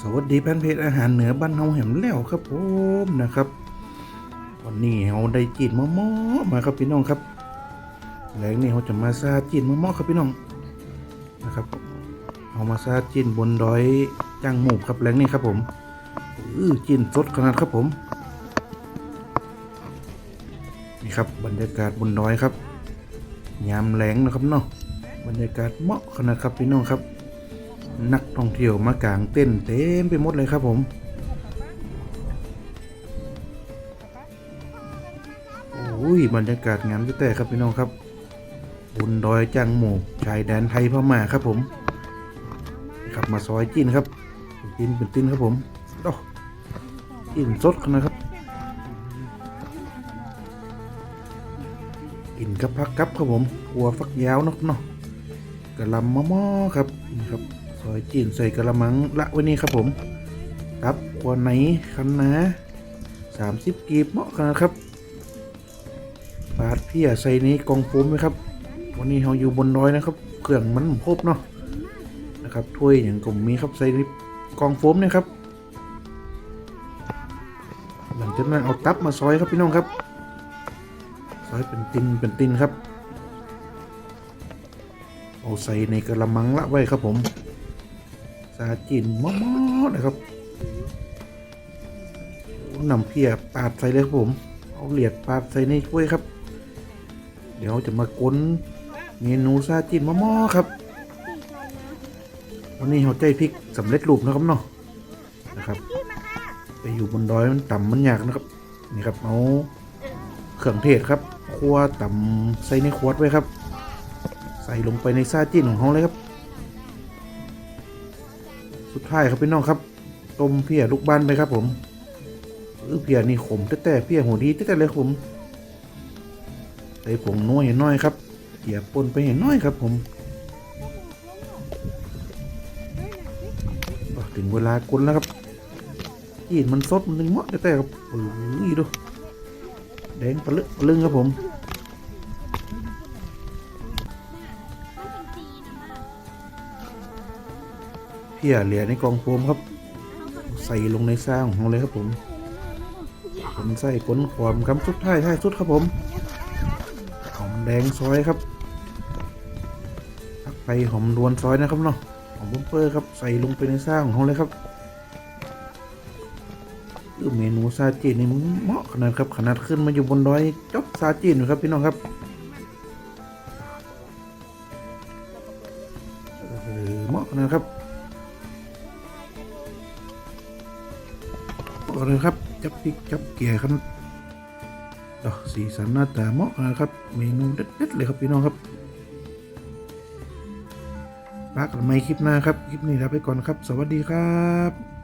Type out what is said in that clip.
สวัสดีแฟนเพจอาหารเหนือบ้านเฮาแหมแล้วครับผมนะครับวันนี้เราได้จีนมะม่อมาครับพี่น้องครับแหล่งนี้เราจะมาซาจีนมะม่อครับพี่น้องนะครับเอามาซาจีนบนดอยจังหมูครับแหลงนี้ครับผมอื้อจีนสดขนาดครับผมนี่ครับบรรยากาศบนดอยครับยามแหลงนะครับเนาะบรรยากาศเหมาะขนาดครับพี่น้องครับ นักท่องเที่ยวมากางเต้นเต็มไปหมดเลยครับผม โอ้ยบรรยากาศงามแต่ครับพี่น้องครับบนดอยจังหมูกชายแดนไทยพม่าครับผมนี่ครับมาซอยจีนครับเป็นตีนเป็นตีนครับผมโอ้จีนสดนะครับกินกับพักกับครับผมหัวฟักยาวเนาะเนาะกะลำมะมอครับนี่ครับ อยจีนใส่กระมังละไว้นี่ครับผมครับขวนไหนคันนะสามสิบกีบเหมาะกันนะครับปาดพี่ใส่ในกองโฟมไหมครับ วันนี้เราอยู่บนดอยนะครับ เครื่องมันครบเนาะนะครับถ้วยอย่างกลมมีครับใส่ในกองโฟมนะครับ หลังจากนั้นเอาตับมาซอยครับพี่น้องครับซอยเป็นตินเป็นตินครับ เอาใส่ในกระมังละไว้ครับผม สาจินมอดๆนะครับโอ้นำเพียปาดใส่เลยครับผม เอาเหลียดปาดใส่ในถ้วยครับ เดี๋ยวจะมากนเมนูซาจินมอๆครับ วันนี้เราใจพริกสำเร็จรูปนะครับเนาะนะครับไปอยู่บนดอยมันต่ำมันยากนะครับนี่ครับเอาเครื่องเทศครับคั่วต่ำใส่ในขวดไว้ครับ ใส่ลงไปในซาจินของเขาเลยครับ สุดท้ายครับพี่น้องครับ ต้มเพียลูกบ้านไปครับผมเออเพียนี่ขมแต่แต่เพียหัวดีแต่แต่เลยครับผมใส่ผงน้อยน้อยครับเกี่ยปนไปเห็นน้อยครับผมถึงเวลากลนแล้วครับยีนมันสดมันนึงเหมาะแต่แต่ครับโอ้ยดูแดงปะลึกปะลึงครับผม เพี้ยเหลียในกองโฟมครับ ใส่ลงในซ่างของเราเลยครับผมผลใส่ผลความคำสุดท้ายท้ายสุดครับผมหอมแดงซอยครับตักไปหอมรวนซอยนะครับเนาะหอมบุ้มเปอร์ครับใส่ลงไปในซ่างของเราเลยครับคือเมนูซาจีนี่เหมาะขนาดครับขนาดขึ้นมาอยู่บนดอยจบซาจีนอยู่ครับพี่น้องครับเออเหมาะขนาดครับ อนเลยครับ จับพริกจับเกียร์ครับต่อสีสันหน้าตาเหมาะนะครับ เมนูเด็ดๆเลยครับพี่น้องครับปากกันไม่คลิปหน้าครับ คลิปนี้ลาไปก่อนครับ สวัสดีครับ